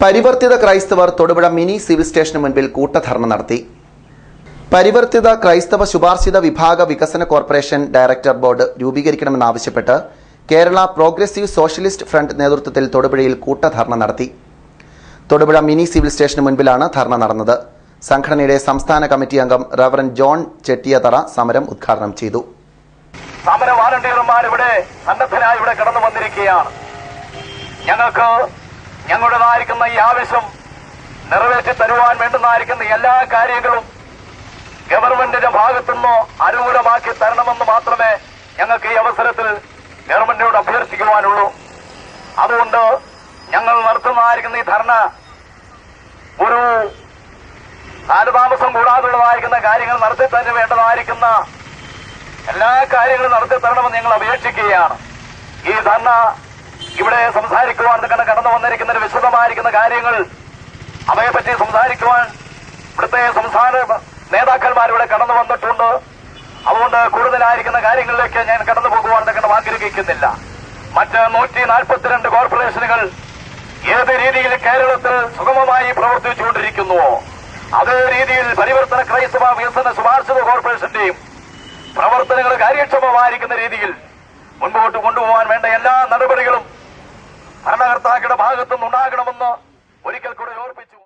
പരിവർത്തിത ക്രൈസ്തവർ Thodupuzha mini civil സ്റ്റേഷന് മുൻപിൽ കൂട്ടധർണ നടത്തി. പരിവർത്തിത ക്രൈസ്തവ ശുപാർശിത വിഭാഗ വികസന കോർപ്പറേഷൻ ഡയറക്ടർ ബോർഡ് രൂപീകരിക്കണമെന്നാവശ്യപ്പെട്ട് കേരള പ്രോഗ്രസീവ് സോഷ്യലിസ്റ്റ് ഫ്രണ്ട് നേതൃത്വത്തിൽ തൊടുപുഴയിൽ കൂട്ടധർണ നടത്തി. തൊടുപുഴ മിനി സിവിൽ സ്റ്റേഷന് മുൻപിലാണ് ധർണ നടന്നത്. സംഘടനയുടെ സംസ്ഥാന കമ്മിറ്റി അംഗം റവറൻ ജോൺ ചെട്ടിയതറ സമരം ഉദ്ഘാടനം ചെയ്തു. സമര വാലണ്ടിയർമാർ ഇവിടെ സന്നദ്ധരായി ഇവിടെ കടന്നു വന്നിരിക്കുകയാണ് ഞങ്ങൾക്ക് ഞങ്ങളുടേതായിരിക്കുന്ന ഈ ആവശ്യം നിറവേറ്റി തരുവാൻ വേണ്ടുന്നതായിരിക്കുന്ന എല്ലാ കാര്യങ്ങളും ഗവൺമെന്റിന്റെ ഭാഗത്തുനിന്ന് അനുകൂലമാക്കി തരണമെന്ന് മാത്രമേ ഞങ്ങൾക്ക് ഈ അവസരത്തിൽ ഗവൺമെന്റിനോട് അഭ്യർത്ഥിക്കുവാനുള്ളൂ. അതുകൊണ്ട് ഞങ്ങൾ നടത്തുന്നതായിരിക്കുന്ന ഈ ധർണ ഒരു കാലതാമസം കൂടാതുള്ളതായിരിക്കുന്ന കാര്യങ്ങൾ നടത്തി തന്നെ വേണ്ടതായിരിക്കുന്ന എല്ലാ കാര്യങ്ങളും നടത്തി തരണമെന്ന് ഞങ്ങൾ അപേക്ഷിക്കുകയാണ്. ഈ ധർണ ഇവിടെ സംസാരിക്കുവാൻ കടന്നു വന്നിരിക്കുന്ന വിശദമായിരിക്കുന്ന കാര്യങ്ങൾ അവയെപ്പറ്റി സംസാരിക്കുവാൻ ഇവിടുത്തെ സംസ്ഥാന നേതാക്കന്മാർ ഇവിടെ കടന്നു വന്നിട്ടുണ്ട്. അതുകൊണ്ട് കൂടുതലായിരിക്കുന്ന കാര്യങ്ങളിലേക്ക് ഞാൻ കടന്നു പോകുവാൻ കണ്ട് ആഗ്രഹിക്കുന്നില്ല. മറ്റ് നൂറ്റി നാൽപ്പത്തിരണ്ട് കോർപ്പറേഷനുകൾ ഏത് രീതിയിൽ കേരളത്തിൽ സുഗമമായി പ്രവർത്തിച്ചുകൊണ്ടിരിക്കുന്നുവോ അതേ രീതിയിൽ പരിവർത്തന ക്രൈസ്തവ വികസന ശുപാർശിത കോർപ്പറേഷന്റെയും പ്രവർത്തനങ്ങൾ കാര്യക്ഷമമായിരിക്കുന്ന രീതിയിൽ മുൻപോട്ട് കൊണ്ടുപോകാൻ വേണ്ട എല്ലാ നടപടികളും ഭരണകർത്താക്കളുടെ ഭാഗത്തുനിന്നുണ്ടാകണമെന്ന് ഒരിക്കൽ